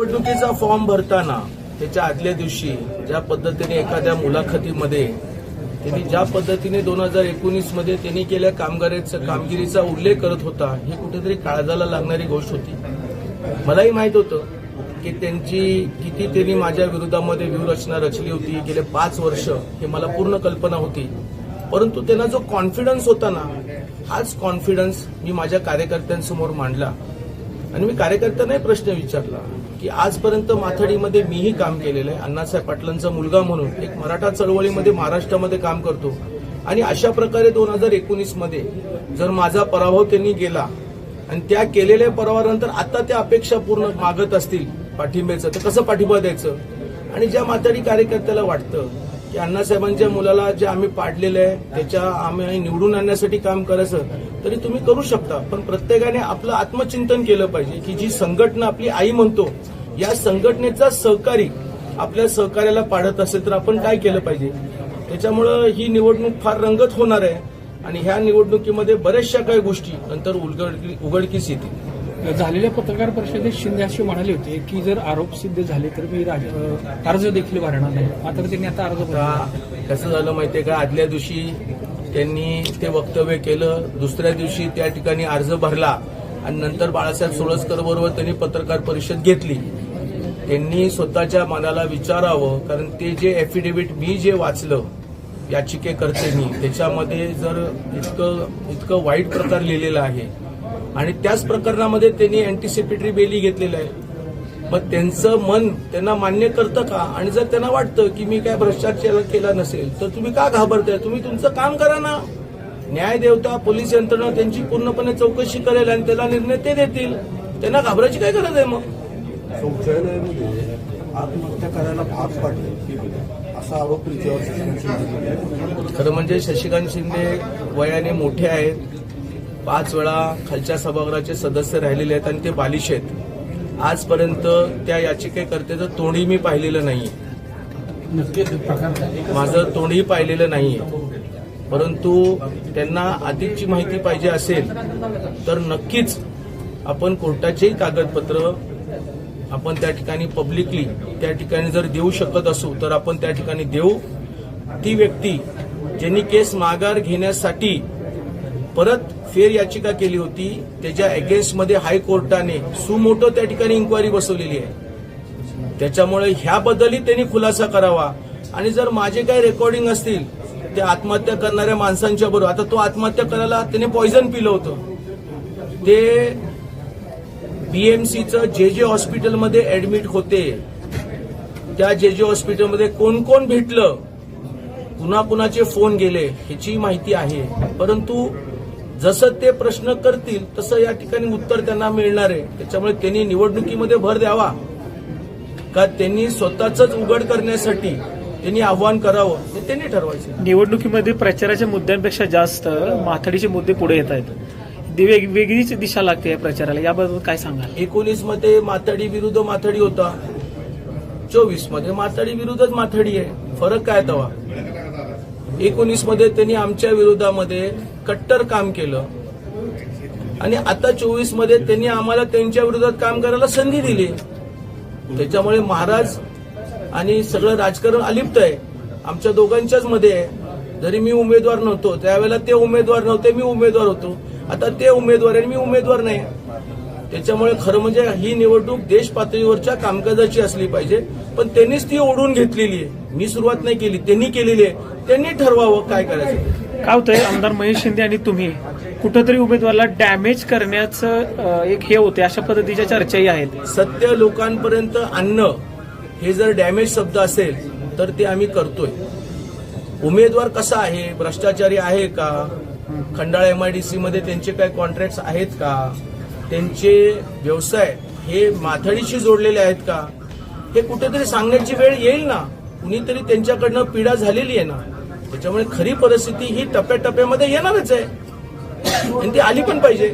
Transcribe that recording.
निवडणुकीचा फॉर्म भरताना त्याच्या आदल्या दिवशी ज्या पद्धतीने एखाद्या मुलाखतीमध्ये त्यांनी ज्या पद्धतीने दोन हजार एकोणीसमध्ये त्यांनी केल्या कामगारांचा कामगिरीचा उल्लेख करत होता ही कुठेतरी काळजाला लागणारी गोष्ट होती. मलाही माहीत होतं की त्यांची किती त्यांनी माझ्या विरोधामध्ये व्यूहरचना रचली होती गेले पाच वर्ष हे मला पूर्ण कल्पना होती. परंतु त्यांना जो कॉन्फिडन्स होता ना हाच कॉन्फिडन्स मी माझ्या कार्यकर्त्यांसमोर मांडला. आणि मी कार्यकर्त्यांनाही प्रश्न विचारला. की आजपर्यंत माथाडीमध्ये मीही काम केलेलं आहे. अण्णासाहेब पाटलांचा मुलगा म्हणून एक मराठा चळवळीमध्ये महाराष्ट्रामध्ये काम करतो. आणि अशा प्रकारे दोन हजार एकोणीसमध्ये जर माझा पराभव त्यांनी गेला आणि त्या केलेल्या पराभवानंतर आता त्या अपेक्षा पूर्ण मागत असतील पाठिंब्याचं तर कसं पाठिंबा द्यायचं? आणि ज्या माथाडी कार्यकर्त्याला वाटतं की अण्णासाहेबांच्या मुलाला जे आम्ही पाडलेलं आहे त्याच्या आम्ही निवडून आणण्यासाठी काम करायचं तरी तुम्ही करू शकता. पण प्रत्येकाने आपलं आत्मचिंतन केलं पाहिजे की जी संघटना आपली आई म्हणतो या संघटनेचा सहकारी आपल्या सहकार्याला पाडत असेल तर आपण काय केलं पाहिजे? त्याच्यामुळं ही निवडणूक फार रंगत होणार आहे आणि ह्या निवडणुकीमध्ये बऱ्याचशा काही गोष्टी नंतर उघडकीस येतील. झालेल्या पत्रकार परिषदेत शिंदे असे म्हणाले होते की जर आरोप सिद्ध झाले तर मी राज- अर्ज देखील भरणार नाही. मात्र त्यांनी आता अर्ज भरला. कसं झालं माहितीये का? आदल्या दिवशी त्यांनी ते वक्तव्य केलं दुसऱ्या दिवशी त्या ठिकाणी अर्ज भरला आणि नंतर बाळासाहेब सोळसकर बरोबर त्यांनी पत्रकार परिषद घेतली. त्यांनी स्वतःच्या मनाला विचारावं कारण ते जे एफिडेव्हिट मी जे वाचलं याचिकेकर्त्यांनी त्याच्यामध्ये जर इतकं इतकं वाईट प्रकार लिहिलेला आहे आणि त्याच प्रकरणामध्ये त्यांनी अँटिसिपेटरी बेली घेतलेलं आहे. मग त्यांचं मन त्यांना मान्य करतं का? आणि जर त्यांना वाटतं की मी काय भ्रष्टाचार केला नसेल तर तुम्ही का घाबरताय? तुम्ही तुमचं काम करा ना. न्याय देवता पोलीस यंत्रणा त्यांची पूर्णपणे चौकशी करेल आणि त्याला निर्णय ते देतील. त्यांना घाबरायची काय गरज आहे मग? शौचालयामध्ये आत्महत्या करायला भाग पाडले. असा आरोप. खरं म्हणजे शशिकांत शिंदे वयाने मोठे आहेत. पाच वेळा खालच्या सभागृहाचे सदस्य राहिलेले आहेत आणि ते बालिश आहेत. आजपर्यंत त्या याचिकेकर्त्याचं तोंडही मी पाहिलेलं नाही माझं तोंडही पाहिलेलं नाही परंतु त्यांना अधिकची माहिती पाहिजे असेल तर नक्कीच आपण कोर्टाचेही कागदपत्र आपण त्या ठिकाणी पब्लिकली त्या ठिकाणी जर देऊ शकत असू तर आपण त्या ठिकाणी देऊ. ती व्यक्ती ज्यांनी केस माघार घेण्यासाठी परत फेर याचिका केली होती. त्याच्या अगेन्स्टमध्ये हायकोर्टाने सुमोटो त्या ठिकाणी इन्क्वायरी बसवलेली आहे. त्याच्यामुळे ह्याबद्दलही त्यांनी खुलासा करावा. आणि जर माझे काही रेकॉर्डिंग असतील ते आत्महत्या करणाऱ्या माणसांच्या बरोबर. आता तो आत्महत्या करायला त्याने पॉइझन पिलं होतं. ते बीएमसीचं जे जे हॉस्पिटलमध्ये ऍडमिट होते. त्या जे जे हॉस्पिटलमध्ये कोण कोण भेटलं पुन्हा कुणाचे फोन गेले ह्याची माहिती आहे. परंतु जसं ते प्रश्न करतील तसं या ठिकाणी उत्तर त्यांना मिळणार आहे. त्याच्यामुळे त्यांनी निवडणुकीमध्ये भर द्यावा. का त्यांनी स्वतःच उघड करण्यासाठी त्यांनी आव्हान करावं हे त्यांनी ठरवायचं. निवडणुकीमध्ये प्रचाराच्या मुद्द्यांपेक्षा जास्त माथाडीचे मुद्दे पुढे येत आहेत. वेगळीच दिशा लागते या प्रचाराला. याबद्दल काय सांगाल? एकोणीसमध्ये माथाडी विरुद्ध माथाडी होता. चोवीसमध्ये माथाडी विरुद्धच माथाडी आहे. फरक काय तवा? एकोणीसमध्ये त्यांनी आमच्या विरोधामध्ये कट्टर काम केलं. आणि आता चोवीसमध्ये त्यांनी आम्हाला त्यांच्या विरोधात काम करायला संधी दिली. त्याच्यामुळे महाराज आणि सगळं राजकारण अलिप्त आहे. आमच्या दोघांच्याच मध्ये आहे. जरी मी उमेदवार नव्हतो त्यावेळेला ते उमेदवार नव्हते मी उमेदवार होतो. आता ते उमेदवार आहे आणि मी उमेदवार नाही. त्याच्यामुळे खरं म्हणजे ही निवडणूक देश पातळीवरच्या कामकाजाची असली पाहिजे. पण त्यांनीच ती ओढून घेतलेली आहे. मी सुरुवात नाही केली त्यांनी केलेली आहे. त्यांनी ठरवावं काय करायचं. काय होतंय? आमदार महेश शिंदे आणि तुम्ही. कुठंतरी उमेदवाराला डॅमेज करण्याचं एक हे होते अशा पद्धतीच्या चर्चाही आहेत. सत्य लोकांपर्यंत आणणं हे जर डॅमेज शब्द असेल तर ते आम्ही करतोय. उमेदवार कसा आहे? भ्रष्टाचारी आहे का? खंडाळा एमआयडीसी मध्ये त्यांचे काय कॉन्ट्रॅक्ट आहेत का? त्यांचे व्यवसाय हे माथाडीशी जोडलेले आहेत का? हे कुठेतरी सांगण्याची वेळ येईल ना? कुणीतरी त्यांच्याकडनं पीडा झालेली आहे ना? त्याच्यामुळे खरी परिस्थिती ही टप्प्याटप्प्यामध्ये येणारच आहे. आणि ती आली पण पाहिजे.